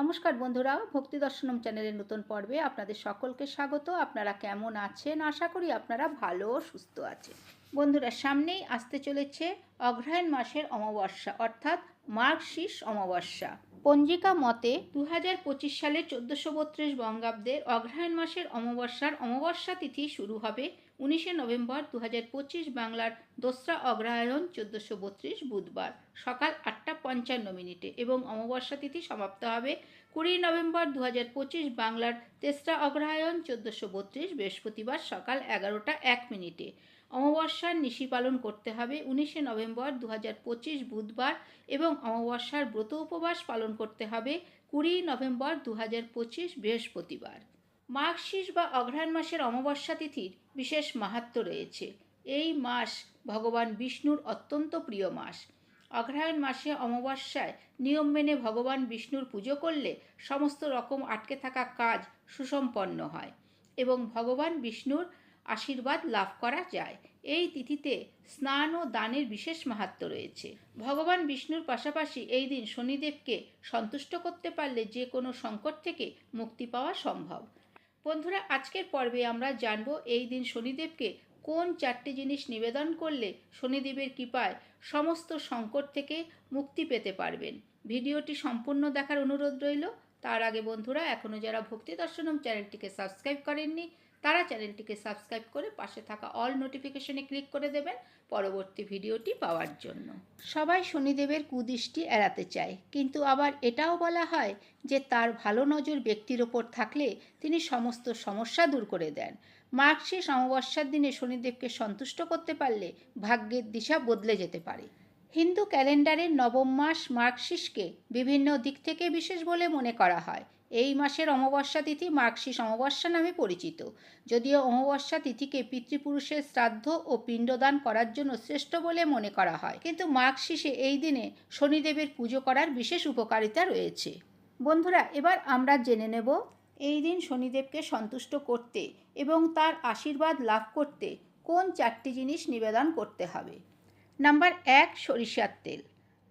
নমস্কার বন্ধুরা, ভক্তি দর্শনম চ্যানেলের নতুন পর্বে আপনাদের সকলকে স্বাগত। আপনারা কেমন আছেন? আশা করি আপনারা ভালো সুস্থ আছেন। বন্ধুরা, সামনেই আসতে চলেছে অগ্রহায়ণ মাসের অমাবস্যা, অর্থাৎ মার্গ শীষ অমাবস্যা। পঞ্জিকা মতে দু হাজার পঁচিশ সালে চোদ্দোশো বত্রিশ বঙ্গাব্দের অগ্রহায়ণ মাসের অমাবস্যার অমাবস্যা তিথি শুরু হবে উনিশে নভেম্বর দু হাজার পঁচিশ বাংলার দোসরা অগ্রহায়ণ চোদ্দোশো বত্রিশ বুধবার সকাল আটটা পঞ্চান্ন মিনিটে এবং অমাবস্যা তিথি সমাপ্ত হবে কুড়ি নভেম্বর দু হাজার পঁচিশ বাংলার তেসরা অগ্রহায়ণ চোদ্দোশো বত্রিশ বৃহস্পতিবার সকাল এগারোটা এক মিনিটে। অমাবস্যার নিশি পালন করতে হবে উনিশে নভেম্বর দু হাজার পঁচিশ বুধবার এবং অমাবস্যার ব্রত উপবাস পালন করতে হবে কুড়ি নভেম্বর দু পঁচিশ বৃহস্পতিবার মাঘশীষ বা অঘ্রাণ মাসের অমাবস্যা তিথির বিশেষ মাহাত্ম্য রয়েছে। এই মাস ভগবান বিষ্ণুর অত্যন্ত প্রিয় মাস। অগ্রহায়ণ মাসে অমাবস্যায় নিয়ম মেনে ভগবান বিষ্ণুর পুজো করলে সমস্ত রকম আটকে থাকা কাজ সুসম্পন্ন হয় এবং ভগবান বিষ্ণুর আশীর্বাদ লাভ করা যায়। এই তিথিতে স্নান ও দানের বিশেষ মাহাত্ম্য রয়েছে। ভগবান বিষ্ণুর পাশাপাশি এই দিন শনিদেবকে সন্তুষ্ট করতে পারলে যে কোনো সংকট থেকে মুক্তি পাওয়া সম্ভব। বন্ধুরা, আজকের পর্বে আমরা জানব এই দিন শনিদেবকে কোন চারটি জিনিস নিবেদন করলে শনিদেবের কৃপায় সমস্ত সংকট থেকে মুক্তি পেতে পারবেন। ভিডিওটি সম্পূর্ণ দেখার অনুরোধ রইল। তার আগে বন্ধুরা এখনও যারা ভক্তি দর্শনম চ্যানেলটিকে সাবস্ক্রাইব করেননি তারা চ্যানেলটিকে সাবস্ক্রাইব করে পাশে থাকা অল নোটিফিকেশনে ক্লিক করে দেবেন পরবর্তী ভিডিওটি পাওয়ার জন্য। সবাই শনিদেবের কুদৃষ্টি এড়াতে চায়, কিন্তু আবার এটাও বলা হয় যে তার ভালো নজর ব্যক্তির ওপর থাকলে তিনি সমস্ত সমস্যা দূর করে দেন। মার্কশিস অমাবস্যার দিনে শনিদেবকে সন্তুষ্ট করতে পারলে ভাগ্যের দিশা বদলে যেতে পারে। হিন্দু ক্যালেন্ডারের নবম মাস মার্কশিসকে বিভিন্ন দিক থেকে বিশেষ বলে মনে করা হয়। এই মাসের অমাবস্যা তিথি মার্কশিস অমাবস্যা নামে পরিচিত। যদিও অমাবস্যা তিথিকে পিতৃপুরুষের শ্রাদ্ধ ও পিণ্ডদান করার জন্য শ্রেষ্ঠ বলে মনে করা হয়। কিন্তু মার্কশিসে এই দিনে শনিদেবের পুজো করার বিশেষ উপকারিতা রয়েছে। বন্ধুরা, এবার আমরা জেনে নেব এই দিন শনিদেবকে সন্তুষ্ট করতে এবং তার আশীর্বাদ লাভ করতে কোন চারটি জিনিস নিবেদন করতে হবে। নাম্বার এক, সরিষার তেল।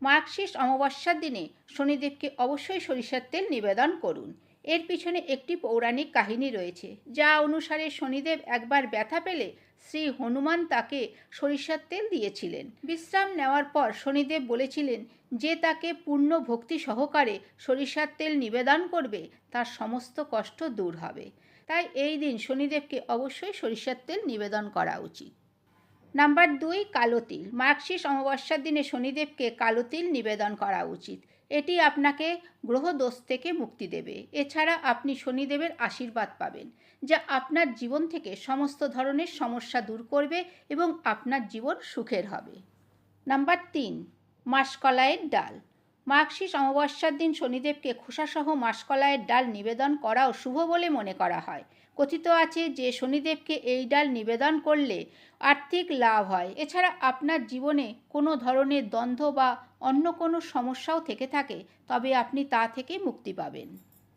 মার্কশিস অমাবস্যার দিনে শনিদেবকে অবশ্যই সরিষার তেল নিবেদন করুন। এর পিছনে একটি পৌরাণিক কাহিনী রয়েছে, যা অনুসারে শনিদেব একবার ব্যথা পেলে শ্রী হনুমান তাকে সরিষার তেল দিয়েছিলেন। বিশ্রাম নেওয়ার পর শনিদেব বলেছিলেন যে তাকে পূর্ণ ভক্তি সহকারে সরিষার তেল নিবেদন করবে, তার সমস্ত কষ্ট দূর হবে। তাই এই দিন শনিদেবকে অবশ্যই সরিষার তেল নিবেদন করা উচিত। নাম্বার দুই, কালো তিল। মার্কশিস অমাবস্যার দিনে শনিদেবকে কালো তিল নিবেদন করা উচিত। এটি আপনাকে গ্রহদোষ থেকে মুক্তি দেবে। এছাড়া আপনি শনিদেবের আশীর্বাদ পাবেন, যা আপনার জীবন থেকে সমস্ত ধরনের সমস্যা দূর করবে এবং আপনার জীবন সুখের হবে। নাম্বার তিন, মাসকলাইয়ের ডাল। মার্কশিস অমাবস্যার দিন শনিদেবকে খোসাসহ মাসকলাইয়ের ডাল নিবেদন করাও শুভ বলে মনে করা হয়। কথিত আছে যে শনিদেবকে এই ডাল নিবেদন করলে আর্থিক লাভ হয়। এছাড়া আপনার জীবনে কোনো ধরনের দ্বন্দ্ব বা অন্য কোনো সমস্যাও থেকে থাকে, তবে আপনি তা থেকে মুক্তি পাবেন।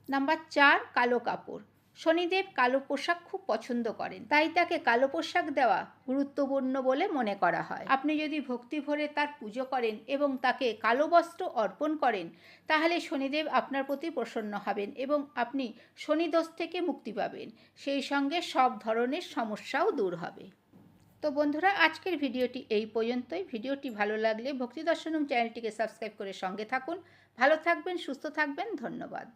নাম্বার চার, কালো কাপড়। শনিদেব কালো পোশাক খুব পছন্দ করেন। তাই তাকে কালো পোশাক দেওয়া গুরুত্বপূর্ণ বলে মনে করা হয়। আপনি যদি ভক্তি ভরে তার পুজো করেন এবং তাকে কালো বস্ত্র অর্পণ করেন, তাহলে শনিদেব আপনার প্রতি প্রসন্ন হবেন এবং আপনি শনিদোষ থেকে মুক্তি পাবেন। সেই সঙ্গে সব ধরনের সমস্যাও দূর হবে। তো বন্ধুরা, আজকের ভিডিওটি এই পর্যন্তই। ভিডিওটি ভালো লাগলে ভক্তি দর্শনম চ্যানেলটিকে সাবস্ক্রাইব করে সঙ্গে থাকুন। ভালো থাকবেন, সুস্থ থাকবেন। ধন্যবাদ।